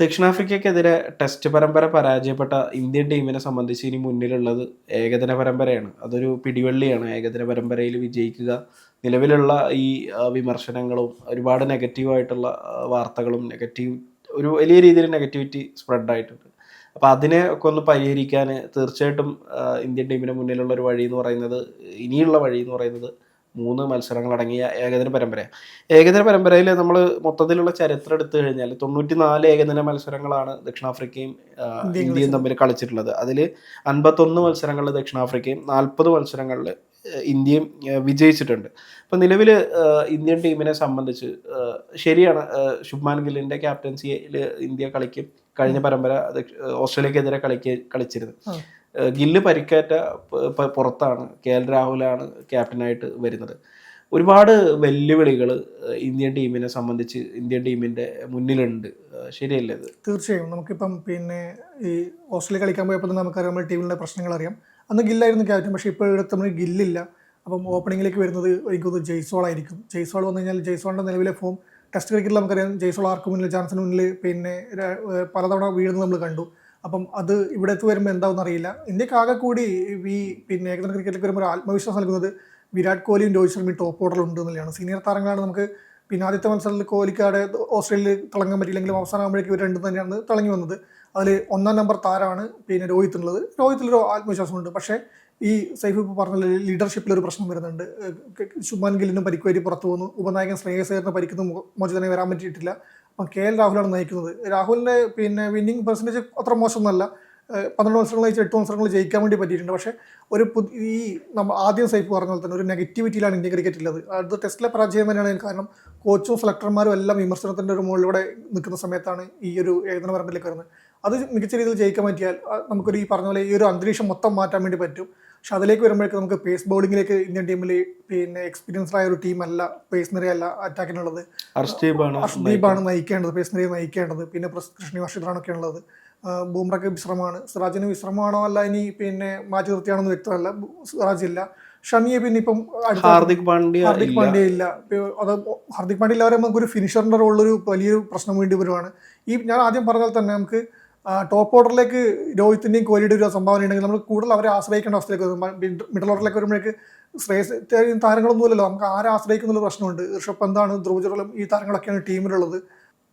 ദക്ഷിണാഫ്രിക്കയ്ക്കെതിരെ test പരമ്പര പരാജയപ്പെട്ട Indian ടീമിനെ സംബന്ധിച്ച് ഇനി മുന്നിലുള്ളത് ഏകദിന പരമ്പരയാണ്. അതൊരു പിടിവള്ളിയാണ്. ഏകദിന പരമ്പരയിൽ വിജയിക്കുക. നിലവിലുള്ള ഈ വിമർശനങ്ങളും ഒരുപാട് നെഗറ്റീവായിട്ടുള്ള വാർത്തകളും നെഗറ്റീവ് ഒരു വലിയ രീതിയിൽ നെഗറ്റിവിറ്റി സ്പ്രെഡ് ആയിട്ടുണ്ട്. അപ്പോൾ അതിനെ ഒക്കെ ഒന്ന് പരിഹരിക്കാൻ തീർച്ചയായിട്ടും ഇന്ത്യൻ ടീമിന് മുന്നിലുള്ള ഒരു വഴി എന്ന് പറയുന്നത് ഇനിയുള്ള വഴി എന്ന് പറയുന്നത് മൂന്ന് മത്സരങ്ങൾ അടങ്ങിയ ഏകദിന പരമ്പര. ഏകദിന പരമ്പരയിൽ നമ്മൾ മൊത്തത്തിലുള്ള ചരിത്രം എടുത്തു കഴിഞ്ഞാൽ തൊണ്ണൂറ്റി നാല് ഏകദിന മത്സരങ്ങളാണ് ദക്ഷിണാഫ്രിക്കയും ഇന്ത്യയും തമ്മിൽ കളിച്ചിട്ടുള്ളത്. അതിൽ അൻപത്തൊന്ന് മത്സരങ്ങളിൽ ദക്ഷിണാഫ്രിക്കയും നാൽപ്പത് മത്സരങ്ങളിൽ ഇന്ത്യയും വിജയിച്ചിട്ടുണ്ട്. അപ്പം നിലവിൽ ഇന്ത്യൻ ടീമിനെ സംബന്ധിച്ച് ശരിയാണ് ശുഭ്മാൻ ഗില്ലിന്റെ ക്യാപ്റ്റൻസിയിൽ ഇന്ത്യ കളിക്കും. കഴിഞ്ഞ പരമ്പര ഓസ്ട്രേലിയക്കെതിരെ കളിക്ക കളിച്ചിരുന്നു. ഗില്ല് പരിക്കേറ്റ പുറത്താണ്. കെ എൽ രാഹുലാണ് ക്യാപ്റ്റനായിട്ട് വരുന്നത്. ഒരുപാട് വെല്ലുവിളികൾ ഇന്ത്യൻ ടീമിനെ സംബന്ധിച്ച് ഇന്ത്യൻ ടീമിന്റെ മുന്നിലുണ്ട്. ശരിയല്ലേ തീർച്ചയായും. നമുക്കിപ്പം പിന്നെ ഈ ഓസ്ട്രേലിയ കളിക്കാൻ പോയപ്പോൾ തന്നെ നമുക്കറിയാം നമ്മുടെ ടീമിലെ പ്രശ്നങ്ങൾ അറിയാം അന്ന് ഗില്ലായിരുന്നു ക്യാപ്റ്റൻ പക്ഷേ ഇപ്പോൾ എടുത്ത് നമ്മൾ ഗില്ലില്ല. അപ്പം ഓപ്പണിങ്ങിലേക്ക് വരുന്നത് എനിക്ക് തോന്നുന്നു ജയ്സോൾ ആയിരിക്കും. ജയ്സോൾ വന്നു കഴിഞ്ഞാൽ ജയ്സോളിന്റെ നിലവിലെ ഫോം ടെസ്റ്റ് ക്രിക്കറ്റിൽ നമുക്കറിയാം ജയ്സോൾ ആർക്ക് മുന്നിൽ ചാൻസിന് മുന്നിൽ പിന്നെ പലതവണ വീഴുന്നത് നമ്മൾ കണ്ടു. അപ്പം അത് ഇവിടെ എത്തി വരുമ്പോൾ എന്താണെന്ന് അറിയില്ല ഇന്ത്യയ്ക്ക് ആകെ കൂടി ഈ പിന്നെ ഏകദിന ക്രിക്കറ്റിലേക്ക് വരുമ്പോൾ ഒരു ആത്മവിശ്വാസം നൽകുന്നത് വിരാട് കോഹ്ലിയും രോഹിത് ശർമ്മയും ടോപ്പ് ഓർഡറിൽ ഉണ്ട് എന്നുള്ളതാണ്. സീനിയർ താരങ്ങളാണ് നമുക്ക് പിന്നെ ആദ്യത്തെ മത്സരത്തിൽ കോഹ്ലിക്കാട് ഓസ്ട്രേലിയയിൽ തിളങ്ങാൻ പറ്റിയില്ലെങ്കിലും അവസാനമാകുമ്പോഴേക്കും ഇവർ രണ്ടും തന്നെയാണ് തിളങ്ങി വന്നത്. അതിൽ ഒന്നാം നമ്പർ താരമാണ് പിന്നെ രോഹിത് ഉള്ളത് രോഹിത്തിലൊരു ആത്മവിശ്വാസമുണ്ട് പക്ഷേ ഈ സൈഫ് ഇപ്പോൾ പറഞ്ഞ ലീഡർഷിപ്പിൽ ഒരു പ്രശ്നം വരുന്നുണ്ട്. ശുഭാൻ ഗില്ലിനും പരിക്ക് പറ്റി പുറത്തു പോകുന്നു. ഉപനായകൻ ശ്രേയസേറിന് പരിക്കുന്നു മോചിതനെ വരാൻ പറ്റിയിട്ടില്ല. അപ്പം കെ എൽ രാഹുലാണ് നയിക്കുന്നത്. രാഹുലിന്റെ പിന്നെ വിന്നിങ് പെർസെന്റേജ് അത്ര മോശമൊന്നുമല്ല. പന്ത്രണ്ട് മത്സരങ്ങൾ ജയിച്ച് എട്ട് മത്സരങ്ങൾ ജയിക്കാൻ വേണ്ടി പറ്റിയിട്ടുണ്ട്. പക്ഷേ ഒരു പുതി ഈ നമ്മൾ ആദ്യം സൈഫ് പറഞ്ഞ പോലെ തന്നെ ഒരു നെഗറ്റിവിറ്റിയിലാണ് ഇന്ത്യൻ ക്രിക്കറ്റ് ഉള്ളത് അത് ടെസ്റ്റിലെ പരാജയം തന്നെയാണ് കാരണം. കോച്ചും സെലക്ടർമാരും എല്ലാം വിമർശനത്തിന്റെ ഒരു മുകളിലൂടെ നിൽക്കുന്ന സമയത്താണ് ഈ ഒരു ഏകദിന പരമ്പരയിലേക്ക് വരുന്നത്. അത് മികച്ച രീതിയിൽ ജയിക്കാൻ പറ്റിയാൽ നമുക്കൊരു ഈ പറഞ്ഞ പോലെ ഈ ഒരു അന്തരീക്ഷം മൊത്തം മാറ്റാൻ വേണ്ടി പറ്റും. പക്ഷെ അതിലേക്ക് വരുമ്പോഴേക്കും നമുക്ക് പേസ് ബോളിങ്ങിലേക്ക് ഇന്ത്യൻ ടീമിൽ പിന്നെ എക്സ്പീരിയൻസ്ഡ് ആയ ഒരു ടീമല്ല പേസ് അല്ല അറ്റാക്കിനുള്ളത് ഹർഷ്ദീപാണ് നയിക്കേണ്ടത് നയിക്കേണ്ടത് നിരയെ നയിക്കേണ്ടത്. പിന്നെ കൃഷ്ണി വർഷിത്രാണൊക്കെ ഉള്ളത്. ബൂംറയ്ക്ക് വിശ്രമമാണ്. സിറാജിന് വിശ്രമമാണോ അല്ല ഇനി പിന്നെ മാറ്റി നിർത്തിയാണെന്ന് വ്യക്തമല്ല. സിറാജ് ഇല്ല. ഷമിയെ പിന്നെ ഇപ്പം ഹാർദിക് പാണ്ഡ്യ ഹാർദിക് പാണ്ഡ്യ ഇല്ല. അത് ഹാർദിക് പാണ്ഡ്യ ഇല്ലാതെ നമുക്ക് ഒരു ഫിനിഷറിന്റെ റോളിൽ ഒരു വലിയൊരു പ്രശ്നം വേണ്ടി വരുവാണ്. ഈ ഞാൻ ആദ്യം പറഞ്ഞാൽ തന്നെ നമുക്ക് ടോപ്പ് ഓർഡറിലേക്ക് രോഹിത്തിന്റെയും കോഹ്ലിയുടെ ഒരു സംഭാവന ഉണ്ടെങ്കിൽ നമ്മൾ കൂടുതൽ അവരെ ആശ്രയിക്കേണ്ട അവസ്ഥയിലേക്ക് വരും. മിഡിൽ ഓർഡറിലേക്ക് വരുമ്പോഴേക്ക് ശ്രേയസ് താരങ്ങളൊന്നുമില്ലല്ലോ നമുക്ക് ആരെ ആശ്രയിക്കുന്ന പ്രശ്നമുണ്ട്. ഋഷഭ് പന്താണ് ധ്രുവ് ജുറലും ഈ താരങ്ങളൊക്കെയാണ് ടീമിലുള്ളത്.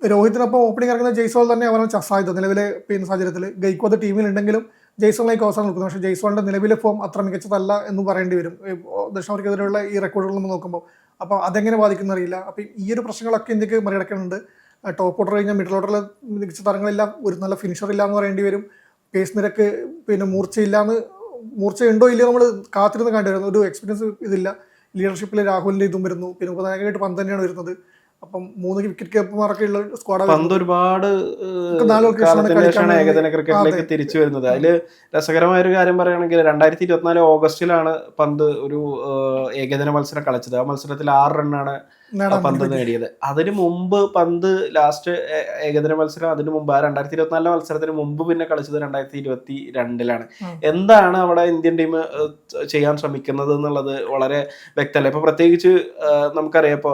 രോഹിത്തിനൊപ്പം ഓപ്പണിംഗ് ഇറങ്ങുന്ന ജയ്സോൾ തന്നെ അവരാണ് ചസായത് നിലവിലെ പിന്നെ സാഹചര്യത്തിൽ ഗൈക്കോത് ടീമിലുണ്ടെങ്കിലും ജയ്സ്വാളിലേക്ക് അവസാനം നിൽക്കുന്നു. പക്ഷേ ജയ്സോളിന്റെ നിലവിലെ ഫോം അത്ര മികച്ചതല്ല എന്ന് പറയേണ്ടി വരും. ദക്ഷിണാഫ്രിക്കെതിരെയുള്ള ഈ റെക്കോർഡുകൾ നോക്കുമ്പോൾ. അപ്പോൾ അതെങ്ങനെ ബാധിക്കുന്നറിയില്ല അപ്പോൾ ഈ ഒരു പ്രശ്നങ്ങളൊക്കെ ഇന്ത്യയ്ക്ക് മറികടക്കുന്നുണ്ട് ടോപ്പ് ഓർഡർ കഴിഞ്ഞാൽ മിഡിൽ ഓർഡറിൽ മികച്ച താരങ്ങളില്ല ഒരു നല്ല ഫിനിഷർ ഇല്ല എന്ന് പറയേണ്ടി വരും. പേസ് നിരക്ക് പിന്നെ മൂർച്ചയില്ല എന്ന് മൂർച്ചയുണ്ടോ ഇല്ലയോ നമ്മൾ കാത്തിരുന്ന് കണ്ടു വരുന്നു. ഒരു എക്സ്പീരിയൻസ് ഇതില്ല. ലീഡർഷിപ്പിൽ രാഹുലിന്റെ ഇതും വരുന്നു. പിന്നെ ഉപനായകമായിട്ട് പന്ത് തന്നെയാണ് വരുന്നത്. അപ്പം മൂന്ന് വിക്കറ്റ് കീപ്പർമാരൊക്കെ ഉള്ള സ്ക്വാഡ് പന്ത് ഒരുപാട് ഏകദിന ക്രിക്കറ്റിലേക്ക് തിരിച്ചു വരുന്നത്. അതിൽ രസകരമായ ഒരു കാര്യം പറയുകയാണെങ്കിൽ രണ്ടായിരത്തി ഇരുപത്തിനാല് ഓഗസ്റ്റിലാണ് പന്ത് ഒരു ഏകദിന മത്സരം കളിച്ചത്. ആ മത്സരത്തിൽ ആറ് റണ്ണാണ് പന്ത് നേടിയത്. അതിന് മുമ്പ് പന്ത് ലാസ്റ്റ് ഏകദിന മത്സരം അതിന് മുമ്പ് ആ രണ്ടായിരത്തി ഇരുപത്തിനാലിലെ മത്സരത്തിന് മുമ്പ് പിന്നെ കളിച്ചത് രണ്ടായിരത്തി ഇരുപത്തി രണ്ടിലാണ് എന്താണ് അവിടെ ഇന്ത്യൻ ടീം ചെയ്യാൻ ശ്രമിക്കുന്നത് എന്നുള്ളത് വളരെ വ്യക്തമല്ല. ഇപ്പൊ പ്രത്യേകിച്ച് നമുക്കറിയാം ഇപ്പോ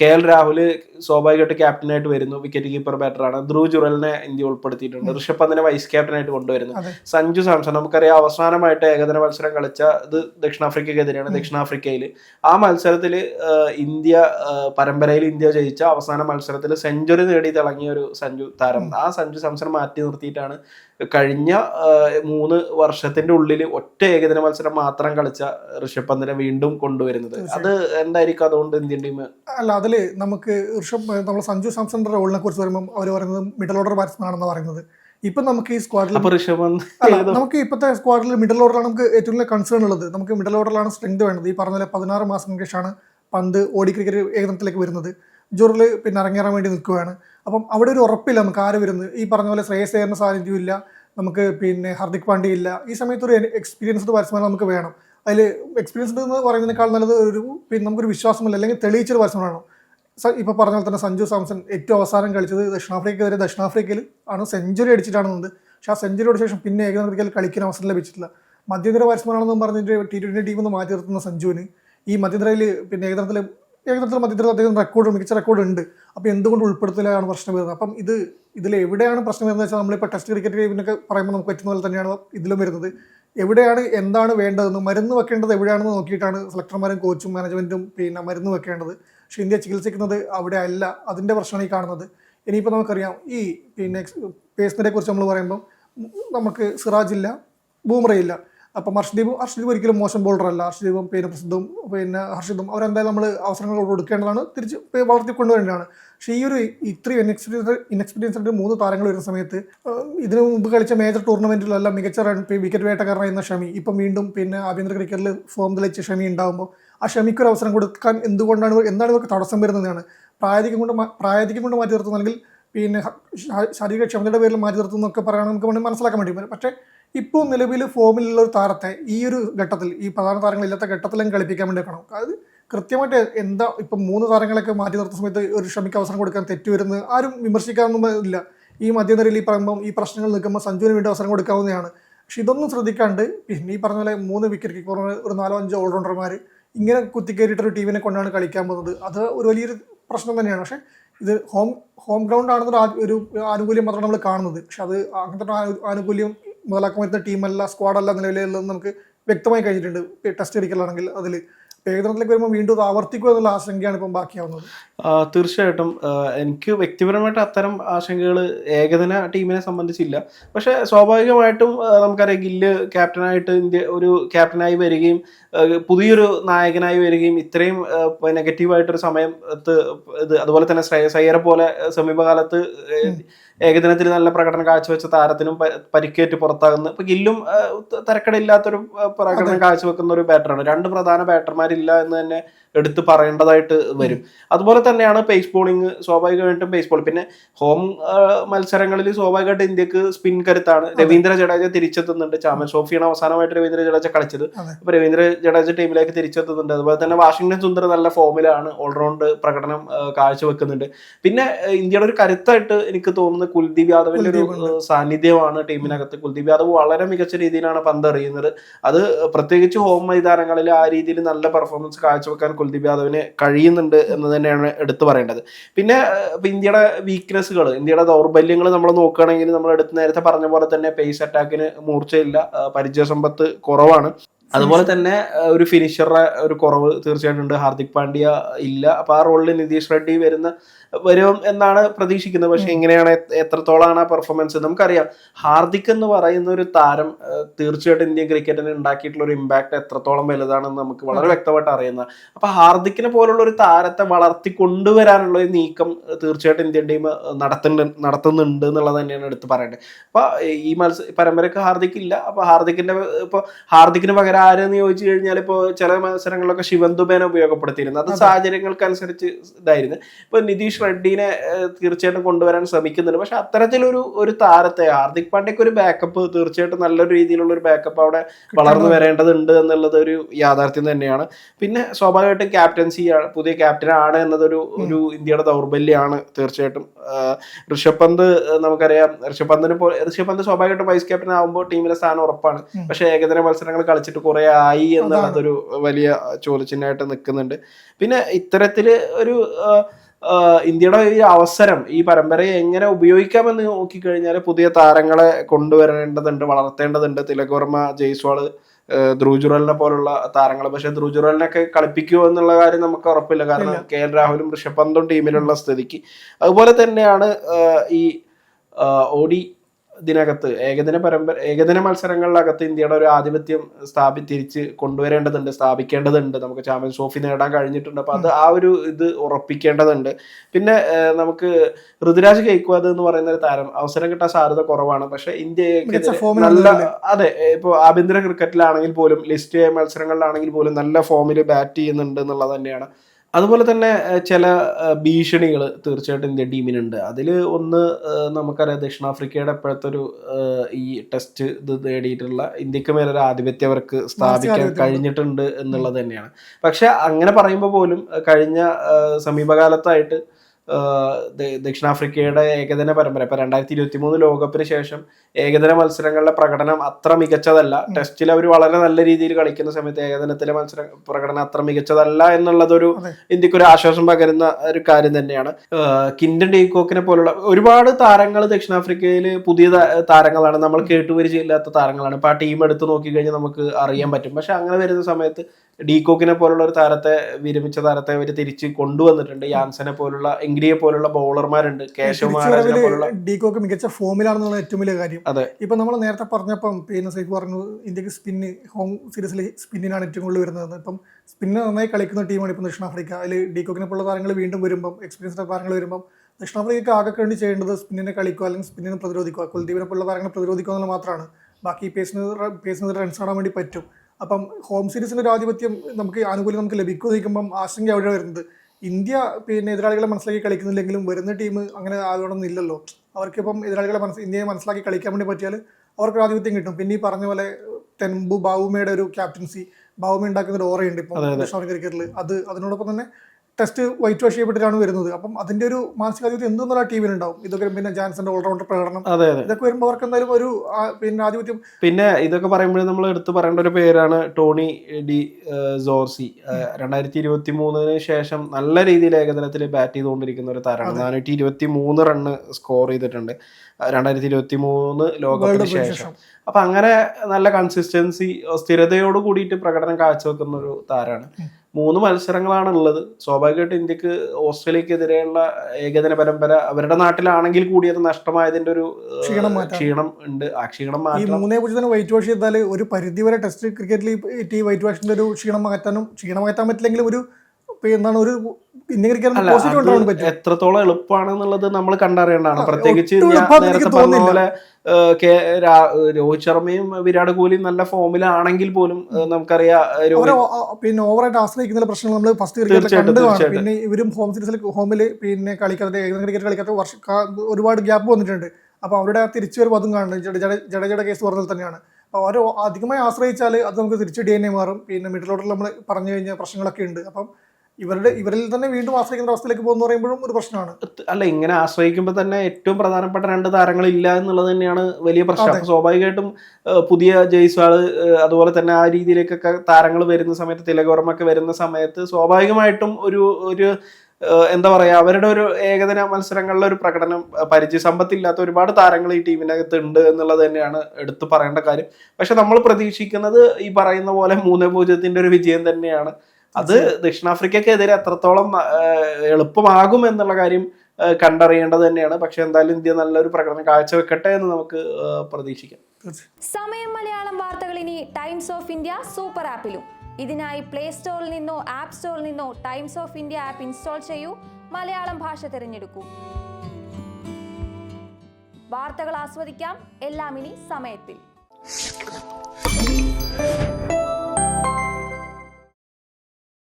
കെ എൽ രാഹുൽ സ്വാഭാവികമായിട്ട് ക്യാപ്റ്റനായിട്ട് വരുന്നു. വിക്കറ്റ് കീപ്പർ ബാറ്ററാണ് ധ്രുവ് ജുറലിനെ ഇന്ത്യ ഉൾപ്പെടുത്തിയിട്ടുണ്ട്. ഋഷഭ് പന്തിനെ വൈസ് ക്യാപ്റ്റനായിട്ട് കൊണ്ടുവരുന്നു. സഞ്ജു സാംസൺ നമുക്കറിയാം അവസാനമായിട്ട് ഏകദിന മത്സരം കളിച്ച ഇത് ദക്ഷിണാഫ്രിക്കക്കെതിരെയാണ് ദക്ഷിണാഫ്രിക്കയിൽ ആ മത്സരത്തിൽ ഇന്ത്യ പരമ്പരയിൽ ഇന്ത്യ ജയിച്ച അവസാന മത്സരത്തിൽ സെഞ്ചുറി നേടി തിളങ്ങിയ ഒരു സഞ്ജു താരം. ആ സഞ്ജു സാംസൺ മാറ്റി നിർത്തിയിട്ടാണ് കഴിഞ്ഞ മൂന്ന് വർഷത്തിന്റെ ഉള്ളിൽ ഒറ്റ ഏകദിന മത്സരം മാത്രം കളിച്ച ഋഷഭ് പന്തിനെ വീണ്ടും കൊണ്ടുവരുന്നത്. അത് എന്തായിരിക്കും? അതുകൊണ്ട് ഇന്ത്യൻ ടീം അല്ല അതിൽ നമുക്ക് ഋഷഭ് നമ്മൾ സഞ്ജു സാംസന്റെ റോളിനെ കുറിച്ച് പറയുമ്പോൾ അവർ പറയുന്നത് മിഡിൽ ഓർഡർ ബാറ്റ്സ്മാൻ ആണെന്ന് പറയുന്നത്. ഇപ്പൊ നമുക്ക് ഈ സ്ക്വാഡിൽ നമുക്ക് ഇപ്പോഴത്തെ സ്ക്വാഡിൽ മിഡിൽ ഓർഡറാണ് നമുക്ക് ഏറ്റവും വലിയ കൺസേൺ ഉള്ളത്. നമുക്ക് മിഡിൽ ഓർഡറിലാണ് സ്ട്രെങ്ത് വേണ്ടത്. ഈ പറഞ്ഞ പതിനാറ് മാസം ശേഷമാണ് പന്ത് ഓടി ക്രിക്കറ്റ് ഏകദിനത്തിലേക്ക് വരുന്നത്. ജോറിൽ പിന്നെ ഇറങ്ങിയറാൻ വേണ്ടി നിൽക്കുകയാണ്. അപ്പം അവിടെ ഒരു ഉറപ്പില്ല നമുക്ക് ആര് വരുന്നത്. ഈ പറഞ്ഞ പോലെ ശ്രേയസ് സാന്നിധ്യം ഇല്ല നമുക്ക് പിന്നെ ഹർദിക് പാണ്ഡ്യ ഇല്ല. ഈ സമയത്ത് ഒരു എക്സ്പീരിയൻസ്ഡ് ബാറ്റ്സ്മാൻ നമുക്ക് വേണം. അതിൽ എക്സ്പീരിയൻസ്ഡ് എന്ന് പറയുന്നതിനേക്കാൾ നല്ലത് ഒരു പിന്നെ നമുക്കൊരു വിശ്വാസമില്ല. അല്ലെങ്കിൽ തെളിയിച്ചൊരു ബാറ്റ്സ്മാൻ വേണം സ- ഇപ്പൊ പറഞ്ഞ പോലെ തന്നെ സഞ്ജു സാംസൺ ഏറ്റവും അവസാനം കളിച്ചത് ദക്ഷിണാഫ്രിക്കക്കെതിരെ. ദക്ഷിണാഫ്രിക്കയിൽ ആണ് സെഞ്ചുറി അടിച്ചിട്ടാണ് പക്ഷേ ആ സെഞ്ചുറിയോട് ശേഷം പിന്നെ ഏകദിനത്തിൽ കളിക്കാൻ അവസരം ലഭിച്ചിട്ടില്ല. മധ്യനിര ബാറ്റ്സ്മാൻ ആണെന്ന് പറഞ്ഞിട്ട് ടി ട്വന്റി ടീമിൽ നിന്ന് മാറ്റി നിർത്തുന്ന സഞ്ജുവിന്. ഈ മധ്യനിരയിൽ പിന്നെ ഏകദിനത്തിൽ ഏകദിനത്തിൽ മധ്യത്തിൽ അദ്ദേഹം റെക്കോർഡ് മികച്ച റെക്കോർഡ് ഉണ്ട്. അപ്പോൾ എന്തുകൊണ്ട് ഉൾപ്പെടുത്തലാണ് പ്രശ്നം വരുന്നത്? അപ്പം ഇത് ഇതിൽ എവിടെയാണ് പ്രശ്നം വരുന്നത് വെച്ചാൽ നമ്മളിപ്പോൾ ടെസ്റ്റ് ക്രിക്കറ്റ് ഗെയിമിനൊക്കെ പറയുമ്പോൾ നമുക്ക് പറ്റുന്ന പോലെ തന്നെയാണ് ഇതിലും വരുന്നത്. എവിടെയാണ് എന്താണ് വേണ്ടതെന്ന് മരുന്ന് വെക്കേണ്ടത് എവിടെയാണെന്ന് നോക്കിയിട്ടാണ് സെലക്ടർമാരും കോച്ചും മാനേജ്മെന്റും പിന്നെ മരുന്ന് വെക്കേണ്ടത്. പക്ഷേ ഇന്ത്യ ചികിത്സിക്കുന്നത് അവിടെ അല്ല അതിന്റെ പ്രശ്നമാണ് ഈ കാണുന്നത്. ഇനിയിപ്പോൾ നമുക്കറിയാം ഈ പിന്നെ പേസിനെ കുറിച്ച് നമ്മൾ പറയുമ്പം നമുക്ക് സിറാജില്ല ബൂമറയില്ല അപ്പം ഹർഷദീപും ഹർഷദീപ് ഒരിക്കലും മോശം അല്ല. ഹർഷദീപും പിന്നെ പ്രസിദ്ധും പിന്നെ ഹർഷിതും അവരെന്തായാലും നമ്മൾ അവസരങ്ങൾ കൊടുക്കേണ്ടതാണ്. തിരിച്ച് വളർത്തിക്കൊണ്ടുവരേണ്ടതാണ്. പക്ഷേ ഈ ഒരു ഇത്രയും ഇൻഎക്സ്പീരിയൻസ് ഇൻഎക്സ്പീരിയൻസ് ആയിട്ട് മൂന്ന് താരങ്ങൾ വരുന്ന സമയത്ത് ഇതിന് മുമ്പ് കളിച്ച മേജർ ടൂർണമെന്റിലെല്ലാം മികച്ച റൺ വിക്കറ്റ് വേട്ടക്കാരനായിരുന്ന ഷമി ഇപ്പം വീണ്ടും പിന്നെ ആഭ്യന്തര ക്രിക്കറ്റിൽ ഫോം തെളിച്ച ഷമി ഉണ്ടാകുമ്പോൾ ആ ഷമിക്ക് ഒരു അവസരം കൊടുക്കാൻ എന്തുകൊണ്ടാണ് എന്താണ് ഇവർക്ക് തടസ്സം വരുന്നതാണ് പ്രായധികം കൊണ്ട് പ്രായധികം കൊണ്ട് മാറ്റി നിർത്തുന്നെങ്കിൽ പിന്നെ ശാരീരിക ക്ഷമതയുടെ പേരിൽ മാറ്റി നിർത്തുന്നൊക്കെ പറയുകയാണെങ്കിൽ നമുക്ക് വേണമെങ്കിൽ മനസ്സിലാക്കാൻ വേണ്ടി പക്ഷേ ഇപ്പോൾ നിലവിൽ ഫോമിലുള്ള ഒരു താരത്തെ ഈ ഒരു ഘട്ടത്തിൽ ഈ പ്രധാന താരങ്ങളില്ലാത്ത ഘട്ടത്തിലും കളിപ്പിക്കാൻ വേണ്ടി വെക്കണം. അത് കൃത്യമായിട്ട് എന്താ ഇപ്പം മൂന്ന് താരങ്ങളൊക്കെ മാറ്റി നിർത്തുന്ന സമയത്ത് ഒരു ക്ഷമിക്ക് അവസരം കൊടുക്കാൻ തെറ്റുവരുന്നത് ആരും വിമർശിക്കാനൊന്നും ഇല്ല. ഈ മധ്യനിരയിൽ ഈ പറയുമ്പം ഈ പ്രശ്നങ്ങൾ നിൽക്കുമ്പോൾ സഞ്ജുവിന് വേണ്ടി അവസരം കൊടുക്കാവുന്നതാണ്. പക്ഷെ ഇതൊന്നും ശ്രദ്ധിക്കാണ്ട് പിന്നെ ഈ പറഞ്ഞ പോലെ മൂന്ന് വിക്കറ്റ് കീപ്പർ ഒരു നാലോ അഞ്ചോ ഓൾറൗണ്ടർമാർ ഇങ്ങനെ കുത്തിക്കേറിയിട്ട് ഒരു ടീമിനെ കൊണ്ടാണ് കളിക്കാൻ പോകുന്നത്. അത് ഒരു വലിയൊരു പ്രശ്നം തന്നെയാണ്. പക്ഷേ ഇത് ഹോം ഹോം ഗ്രൗണ്ട് ആണെന്നൊരു ഒരു ആനുകൂല്യം മാത്രമാണ് നമ്മൾ കാണുന്നത്. പക്ഷെ അത് അങ്ങനത്തെ ആനുകൂല്യം മുതലാക്കാൻ വരുന്ന ടീമല്ല സ്ക്വാഡല്ല നിലവിലുള്ളത് നമുക്ക് വ്യക്തമായി കഴിഞ്ഞിട്ടുണ്ട്. ടെസ്റ്റ് അടിക്കലാണെങ്കിൽ അതിൽ. ഏകദിനത്തിലേക്ക് വരുമ്പോൾ വീണ്ടും അത് ആവർത്തിക്കുക എന്നുള്ള ആശങ്കയാണ് ഇപ്പം ബാക്കിയാവുന്നത്. തീർച്ചയായിട്ടും. എനിക്ക് വ്യക്തിപരമായിട്ട് അത്തരം ആശങ്കകൾ ഏകദിന ടീമിനെ സംബന്ധിച്ചില്ല. പക്ഷേ സ്വാഭാവികമായിട്ടും നമുക്കറിയാം ഗില്ല് ക്യാപ്റ്റനായിട്ട് ഇന്ത്യ ഒരു ക്യാപ്റ്റനായി വരികയും പുതിയൊരു നായകനായി വരികയും ഇത്രയും നെഗറ്റീവായിട്ടൊരു സമയം ഇത് അതുപോലെ തന്നെ സയ്യറെ പോലെ സമീപകാലത്ത് ഏകദിനത്തിൽ നല്ല പ്രകടനം കാഴ്ചവെച്ച താരത്തിനും പരിക്കേറ്റ് പുറത്താകുന്ന ഇപ്പൊ ഗില്ലും തരക്കടയില്ലാത്തൊരു തരക്കടില്ലാത്തൊരു പ്രകടനം കാഴ്ചവെക്കുന്ന ഒരു ബാറ്ററാണ് രണ്ട് പ്രധാന ബാറ്റർമാരില്ല എന്ന് തന്നെ എടുത്ത് പറയേണ്ടതായിട്ട് വരും. അതുപോലെ തന്നെയാണ് പേസ് ബോളിംഗ് സ്വാഭാവികമായിട്ടും പേസ് ബോൾ പിന്നെ ഹോം മത്സരങ്ങളിൽ സ്വാഭാവികമായിട്ട് ഇന്ത്യയ്ക്ക് സ്പിൻ കരുത്താണ്. രവീന്ദ്ര ജഡേജ തിരിച്ചെത്തുന്നുണ്ട്. ചാമ്പ്യൻ സോഫിയാണ് അവസാനമായിട്ട് രവീന്ദ്ര ജഡേജ കളിച്ചത്. അപ്പൊ രവീന്ദ്ര ജഡേജ ടീമിലേക്ക് തിരിച്ചെത്തുന്നുണ്ട്. അതുപോലെ തന്നെ വാഷിംഗ്ടൺ സുന്ദർ നല്ല ഫോമിലാണ് ഓൾറൗണ്ട് പ്രകടനം കാഴ്ചവെക്കുന്നുണ്ട്. പിന്നെ ഇന്ത്യയുടെ ഒരു കരുത്തായിട്ട് എനിക്ക് തോന്നുന്നത് കുൽദീപ് യാദവിന്റെ ഒരു. സാന്നിധ്യമാണ് ടീമിനകത്ത്. കുൽദീപ് യാദവ് വളരെ മികച്ച രീതിയിലാണ് പന്ത് എറിയുന്നത്. അത് പ്രത്യേകിച്ച് ഹോം മൈതാനങ്ങളിൽ ആ രീതിയിൽ നല്ല പെർഫോമൻസ് കാഴ്ചവെക്കാൻ കുൽദീപ് യാദവിന് കഴിയുന്നുണ്ട് എന്ന് തന്നെയാണ് എടുത്തു പറയേണ്ടത്. പിന്നെ ഇന്ത്യയുടെ വീക്ക്നെസ്സുകൾ ഇന്ത്യയുടെ ദൗർബല്യങ്ങൾ നമ്മൾ നോക്കുകയാണെങ്കിൽ നമ്മൾ എടുത്ത് നേരത്തെ പറഞ്ഞ പോലെ തന്നെ പേസ് അറ്റാക്കിന് മൂർച്ചയില്ല. പരിചയ സമ്പത്ത് കുറവാണ്. അതുപോലെ തന്നെ ഒരു ഫിനിഷറുടെ ഒരു കുറവ് തീർച്ചയായിട്ടും ഉണ്ട്. ഹാർദിക് പാണ്ഡ്യ ഇല്ല. അപ്പൊ ആ റോളിൽ നിതീഷ് റെഡ്ഡി വരുന്ന വരും എന്നാണ് പ്രതീക്ഷിക്കുന്നത്. പക്ഷെ എങ്ങനെയാണ് എത്ര- എത്രത്തോളമാണ് ആ പെർഫോമൻസ് നമുക്കറിയാം. ഹാർദിക് എന്ന് പറയുന്ന ഒരു താരം തീർച്ചയായിട്ടും ഇന്ത്യൻ ക്രിക്കറ്റിന് ഉണ്ടാക്കിയിട്ടുള്ള ഒരു ഇമ്പാക്ട് എത്രത്തോളം വലുതാണെന്ന് നമുക്ക് വളരെ വ്യക്തമായിട്ട് അറിയുന്ന അപ്പൊ ഹാർദിക്കിനെ പോലുള്ള ഒരു താരത്തെ വളർത്തി കൊണ്ടുവരാനുള്ള ഒരു നീക്കം തീർച്ചയായിട്ടും ഇന്ത്യൻ ടീം നടത്തുന്നുണ്ട് നടത്തുന്നുണ്ട് എന്നുള്ളത് തന്നെയാണ് എടുത്ത് പറയേണ്ടത്. അപ്പൊ ഈ മത്സര പരമ്പരക്ക് ഹാർദിക് ഇല്ല. അപ്പൊ ഹാർദിക്കിന്റെ ഇപ്പൊ ഹാർദിക്കിന് പകരം ആരെന്ന് ചോദിച്ചു കഴിഞ്ഞാൽ ഇപ്പോൾ ചില മത്സരങ്ങളിലൊക്കെ ശിവൻ ദുബേനെ ഉപയോഗപ്പെടുത്തിയിരുന്നു. അത് സാഹചര്യങ്ങൾക്കനുസരിച്ച് ഇതായിരുന്നു. ഇപ്പൊ നിതീഷ് റെഡ്ഡിനെ തീർച്ചയായിട്ടും കൊണ്ടുവരാൻ ശ്രമിക്കുന്നുണ്ട്. പക്ഷെ അത്തരത്തിലൊരു ഒരു താരത്തെ ഹാർദിക് പാണ്ഡ്യക്ക് ഒരു ബാക്കപ്പ് തീർച്ചയായിട്ടും നല്ലൊരു രീതിയിലുള്ള ഒരു ബാക്കപ്പ് അവിടെ വളർന്നു വരേണ്ടതുണ്ട് എന്നുള്ളത് ഒരു യാഥാർത്ഥ്യം തന്നെയാണ്. പിന്നെ സ്വാഭാവികമായിട്ടും ക്യാപ്റ്റൻസി പുതിയ ക്യാപ്റ്റൻ ആണ് എന്നതൊരു ഒരു ഇന്ത്യയുടെ ദൗർബല്യമാണ് തീർച്ചയായിട്ടും. ഋഷഭ് പന്ത് നമുക്കറിയാം ഋഷഭ് പന്തിന് ഋഷഭ് പന്ത് സ്വാഭാവികമായിട്ടും വൈസ് ക്യാപ്റ്റൻ ആകുമ്പോൾ ടീമിലെ സ്ഥാനം ഉറപ്പാണ്. പക്ഷേ ഏകദിന മത്സരങ്ങൾ കളിച്ചിട്ട് കുറെ ആയി എന്നുള്ളതൊരു വലിയ ചോദ്യചിഹ്നമായിട്ട് നിൽക്കുന്നുണ്ട്. പിന്നെ ഇത്തരത്തിൽ ഒരു ഇന്ത്യയുടെ ഈ അവസരം ഈ പരമ്പരയെ എങ്ങനെ ഉപയോഗിക്കാമെന്ന് നോക്കിക്കഴിഞ്ഞാൽ പുതിയ താരങ്ങളെ കൊണ്ടുവരേണ്ടതുണ്ട് വളർത്തേണ്ടതുണ്ട്. തിലകോർമ്മ ജയ്സ്വാൾ ധ്രുജുറലിനെ പോലുള്ള താരങ്ങൾ പക്ഷെ ധ്രുജുറലിനൊക്കെ കളിപ്പിക്കുമോ എന്നുള്ള കാര്യം നമുക്ക് ഉറപ്പില്ല. കാരണം കെ എൽ രാഹുലും ഋഷഭ് പന്തും ടീമിലുള്ള സ്ഥിതിക്ക്. അതുപോലെ തന്നെയാണ് ഈ ഓടി ഇതിനകത്ത് ഏകദിന പരമ്പര ഏകദിന മത്സരങ്ങളിലകത്ത് ഇന്ത്യയുടെ ഒരു ആധിപത്യം സ്ഥാപി തിരിച്ച് കൊണ്ടുവരേണ്ടതുണ്ട് സ്ഥാപിക്കേണ്ടതുണ്ട്. നമുക്ക് ചാമ്പ്യൻസ് ട്രോഫി നേടാൻ കഴിഞ്ഞിട്ടുണ്ട്. അപ്പൊ അത് ആ ഒരു ഇത് ഉറപ്പിക്കേണ്ടതുണ്ട്. പിന്നെ നമുക്ക് ഋതുരാജ് ഗെയ്ക്വാദ് എന്ന് പറയുന്ന ഒരു താരം അവസരം കിട്ടാൻ സാധ്യത കുറവാണ്. പക്ഷെ ഇന്ത്യയ്ക്ക് നല്ല അതെ ഇപ്പൊ ആഭ്യന്തര ക്രിക്കറ്റിലാണെങ്കിൽ പോലും ലിസ്റ്റ് മത്സരങ്ങളിലാണെങ്കിൽ പോലും നല്ല ഫോമിൽ ബാറ്റ് ചെയ്യുന്നുണ്ട് എന്നുള്ളത് തന്നെയാണ്. അതുപോലെ തന്നെ ചില ഭീഷണികൾ തീർച്ചയായിട്ടും ഇന്ത്യൻ ടീമിനുണ്ട്. അതിൽ ഒന്ന് നമുക്കറിയാം ദക്ഷിണാഫ്രിക്കയുടെ ഇപ്പോഴത്തെ ഒരു ഈ ടെസ്റ്റ് ഇത് നേടിയിട്ടുള്ള ഇന്ത്യയ്ക്ക് മേലൊരു ആധിപത്യം അവർക്ക് സ്ഥാപിക്കാൻ കഴിഞ്ഞിട്ടുണ്ട് എന്നുള്ളത് തന്നെയാണ്. പക്ഷെ അങ്ങനെ പറയുമ്പോൾ പോലും കഴിഞ്ഞ സമീപകാലത്തായിട്ട് ദക്ഷിണാഫ്രിക്കയുടെ ഏകദിന പരമ്പര. ഇപ്പൊ രണ്ടായിരത്തി ഇരുപത്തി മൂന്ന് ലോകകപ്പിന് ശേഷം ഏകദിന മത്സരങ്ങളുടെ പ്രകടനം അത്ര മികച്ചതല്ല. ടെസ്റ്റിൽ അവർ വളരെ നല്ല രീതിയിൽ കളിക്കുന്ന സമയത്ത് ഏകദിനത്തിലെ മത്സര പ്രകടനം അത്ര മികച്ചതല്ല എന്നുള്ളതൊരു. ഇന്ത്യയ്ക്ക് ഒരു ആശ്വാസം പകരുന്ന ഒരു കാര്യം തന്നെയാണ്. കിൻഡൻ ഡീകോക്കിനെ പോലുള്ള ഒരുപാട് താരങ്ങൾ ദക്ഷിണാഫ്രിക്കയിൽ പുതിയ താരങ്ങളാണ്. നമ്മൾ കേട്ടുപരിചയമില്ലാത്ത താരങ്ങളാണ്. ഇപ്പൊ ആ ടീം എടുത്ത് നോക്കിക്കഴിഞ്ഞാൽ നമുക്ക് അറിയാൻ പറ്റും. പക്ഷെ അങ്ങനെ വരുന്ന സമയത്ത് ഡീകോക്കിനെ പോലുള്ള ഒരു താരത്തെ വിരമിച്ച താരത്തെ അവർ തിരിച്ച് കൊണ്ടുവന്നിട്ടുണ്ട്. യാൻസനെ പോലുള്ള എങ്കിരിയെ പോലുള്ള ബൗളർമാരുണ്ട്. കേശവ് മഹാരാജിനെ പോലുള്ള ഡീകോക്ക് മികച്ച ഫോമിലാണെന്നുള്ള ഏറ്റവും വലിയ കാര്യം. അതെ. ഇപ്പൊ നമ്മൾ നേരത്തെ പറഞ്ഞപ്പം പിന്നെ സൈഫ് പറഞ്ഞു ഇന്ത്യയ്ക്ക് സ്പിന്ന് ഹോം സീരീസിൽ സ്പിന്നിനാണ് ഏറ്റവും കൂടുതൽ വരുന്നത് ഇപ്പം സ്പിന്ന് നന്നായി കളിക്കുന്ന ടീമാണ് ഇപ്പം ദക്ഷിണാഫ്രിക്ക അതിൽ ഡീകോക്കിനെ പോലുള്ള താരങ്ങൾ വീണ്ടും വരുമ്പം എക്സ്പീരിയൻസ്ഡ് താരങ്ങൾ വരുമ്പം ദക്ഷിണാഫ്രിക്കയ്ക്ക് ആകെ വേണ്ടി ചെയ്യേണ്ടത് സ്പിന്നിനെ കളിക്കുക അല്ലെങ്കിൽ സ്പിന്നിനെ പ്രതിരോധിക്കുക. കുൽദീപിനെ പോലുള്ള താരങ്ങളെ പ്രതിരോധിക്കുക എന്നുള്ള മാത്രമാണ്. ബാക്കി പേസിന് പേസിന് റൺസ് ആടാൻ വേണ്ടി പറ്റും. അപ്പം ഹോം സീരീസിന്റെ ഒരു ആധിപത്യം നമുക്ക് ആനുകൂല്യം നമുക്ക് ലഭിക്കുമെന്ന് നിൽക്കുമ്പം ആശങ്ക അവിടെ വരുന്നത്. ഇന്ത്യ പിന്നെ എതിരാളികളെ മനസ്സിലാക്കി കളിക്കുന്നില്ലെങ്കിലും വരുന്ന ടീം അങ്ങനെ ആകണമെന്ന് ഇല്ലല്ലോ. അവർക്കിപ്പം എതിരാളികളെ മനസ്സ് ഇന്ത്യയെ മനസ്സിലാക്കി കളിക്കാൻ വേണ്ടി പറ്റിയാൽ അവർക്ക് ഒരു ആധിപത്യം കിട്ടും. പിന്നെ ഈ പറഞ്ഞ പോലെ തെൻബു ബാവുമയുടെ ഒരു ക്യാപ്റ്റൻസി ബാവുമ ഉണ്ടാക്കുന്ന ഒരു ഓറയുണ്ട് ഇപ്പോൾ ക്രിക്കറ്റിൽ അത് അതിനോടൊപ്പം തന്നെ ടെസ്റ്റ് വൈറ്റ് വാഷ് ചെയ്യപ്പെട്ടിട്ടാണ് വരുന്നത്. അപ്പം അതിന്റെ ഒരു മാനസികാധിപത്യം എന്തെന്നുള്ള ടീമിനുണ്ടാവും ഇതൊക്കെ പിന്നെ ജാൻസന്റെ ഓൾറൗണ്ടർ പ്രകടനം. അതെ അതെ. ഇതൊക്കെ വരുമ്പോൾ അവർക്ക് എന്തായാലും ഒരു പിന്നെ ആധിപത്യം പിന്നെ ഇതൊക്കെ പറയുമ്പോൾ നമ്മൾ എടുത്തു പറയേണ്ട ഒരു പേരാണ് ടോണി ഡി ജോർസി. രണ്ടായിരത്തി ഇരുപത്തി മൂന്നിന് ശേഷം നല്ല രീതിയിൽ ഏകദിനത്തിൽ ബാറ്റ് ചെയ്തുകൊണ്ടിരിക്കുന്ന ഒരു താരമാണ്. നാനൂറ്റി ഇരുപത്തി മൂന്ന് റണ്ണ് സ്കോർ ചെയ്തിട്ടുണ്ട് രണ്ടായിരത്തി ഇരുപത്തി മൂന്ന് ലോകകപ്പിന് ശേഷം. അപ്പൊ അങ്ങനെ നല്ല കൺസിസ്റ്റൻസി സ്ഥിരതയോട് കൂടിയിട്ട് പ്രകടനം കാഴ്ചവെക്കുന്ന ഒരു താരമാണ്. മൂന്ന് മത്സരങ്ങളാണ് ഉള്ളത് സ്വാഭാവികമായിട്ട് ഇന്ത്യയ്ക്ക് ഓസ്ട്രേലിയക്കെതിരെയുള്ള ഏകദിന പരമ്പര അവരുടെ നാട്ടിലാണെങ്കിൽ കൂടി അത് നഷ്ടമായതിന്റെ ഒരു ക്ഷീണം ഉണ്ട്. ആ ക്ഷീണം ഈ മൂന്നേ പൂജ്യത്തിന് വൈറ്റ് വാഷ് ചെയ്താൽ ഒരു പരിധി വരെ ടെസ്റ്റ് ക്രിക്കറ്റിൽ വൈറ്റ് വാഷിന്റെ ഒരു ക്ഷീണം മാറ്റാനും ക്ഷീണം മാറ്റാൻ പറ്റില്ലെങ്കിലും ഒരു എന്താണ് ഒരു എത്രത്തോളം എളുപ്പമാണ് എന്നുള്ളത് നമ്മൾ കണ്ടറിയേണ്ടതാണ്. പ്രത്യേകിച്ച് നേരത്തെ പറഞ്ഞ പോലെ കെ- രോഹിത് ശർമ്മയും വിരാട് കോഹ്ലിയും നല്ല ഫോമിലാണെങ്കിൽ പോലും നമുക്കറിയാം പിന്നെ ഓവറായിട്ട് ആശ്രയിക്കുന്ന പ്രശ്നങ്ങൾ നമ്മൾ ഫസ്റ്റ് ക്രിക്കറ്റ് പിന്നെ ഇവരും ഹോം സീരീസിൽ ഹോമിൽ പിന്നെ കളിക്കാത്ത ഏകദിന ക്രിക്കറ്റ് കളിക്കാത്ത വർഷ ഒരുപാട് ഗ്യാപ്പ് വന്നിട്ടുണ്ട്. അപ്പോൾ അവരുടെ തിരിച്ചു വരവ് അതും കാണുന്നത് ജഡേജയുടെ കേസ് പറഞ്ഞാൽ തന്നെയാണ്. അപ്പോൾ അവർ അധികമായി ആശ്രയിച്ചാൽ അത് നമുക്ക് തിരിച്ച് ഡി എൻ എ മാറും. പിന്നെ മിഡിൽ ഓർഡറിൽ നമ്മൾ പറഞ്ഞു കഴിഞ്ഞ പ്രശ്നങ്ങളൊക്കെ ഉണ്ട്. അപ്പം ഇവരുടെ ഇവരിൽ തന്നെ വീണ്ടും ആശ്രയിക്കുന്ന അവസ്ഥയിലേക്ക് പോകുന്ന പറയുമ്പോഴും ഒരു പ്രശ്നമാണ്. അല്ല ഇങ്ങനെ ആശ്രയിക്കുമ്പോൾ തന്നെ ഏറ്റവും പ്രധാനപ്പെട്ട രണ്ട് താരങ്ങൾ ഇല്ല എന്നുള്ളത് തന്നെയാണ് വലിയ പ്രശ്നം. സ്വാഭാവികമായിട്ടും പുതിയ ജയ്സ്വാൾ അതുപോലെ തന്നെ ആ രീതിയിലേക്കൊക്കെ താരങ്ങൾ വരുന്ന സമയത്ത് തിലകോർമ്മൊക്കെ വരുന്ന സമയത്ത് സ്വാഭാവികമായിട്ടും ഒരു ഒരു എന്താ പറയാ അവരുടെ ഒരു ഏകദിന മത്സരങ്ങളിലെ ഒരു പ്രകടനം പരിചയ സമ്പത്തില്ലാത്ത ഒരുപാട് താരങ്ങൾ ഈ ടീമിനകത്ത് ഉണ്ട് എന്നുള്ളത് തന്നെയാണ് എടുത്തു പറയേണ്ട കാര്യം. പക്ഷെ നമ്മൾ പ്രതീക്ഷിക്കുന്നത് ഈ പറയുന്ന പോലെ മൂന്ന് പൂജ്യത്തിന്റെ ഒരു വിജയം തന്നെയാണ്. അത് ദക്ഷിണാഫ്രിക്കക്കെതിരെ എത്രത്തോളം എളുപ്പമാകും എന്നുള്ള കാര്യം കണ്ടറിയേണ്ടത് തന്നെയാണ്. പക്ഷെ എന്തായാലും ഇന്ത്യ നല്ലൊരു പ്രകടനം കാഴ്ചവെക്കട്ടെ എന്ന് നമുക്ക് പ്രതീക്ഷിക്കാം. സമയം മലയാളം വാർത്തകൾ ഇനി ടൈംസ് ഓഫ് ഇന്ത്യ സൂപ്പർ ആപ്പിലും. ഇതിനായി പ്ലേ സ്റ്റോറിൽ നിന്നോ ആപ്പ് സ്റ്റോറിൽ നിന്നോ Times of India app install ചെയ്യൂ. മലയാളം ഭാഷ തിരഞ്ഞെടുക്കൂ. വാർത്തകൾ ആസ്വദിക്കാം. എല്ലാം ഇനി സമയത്തിൽ.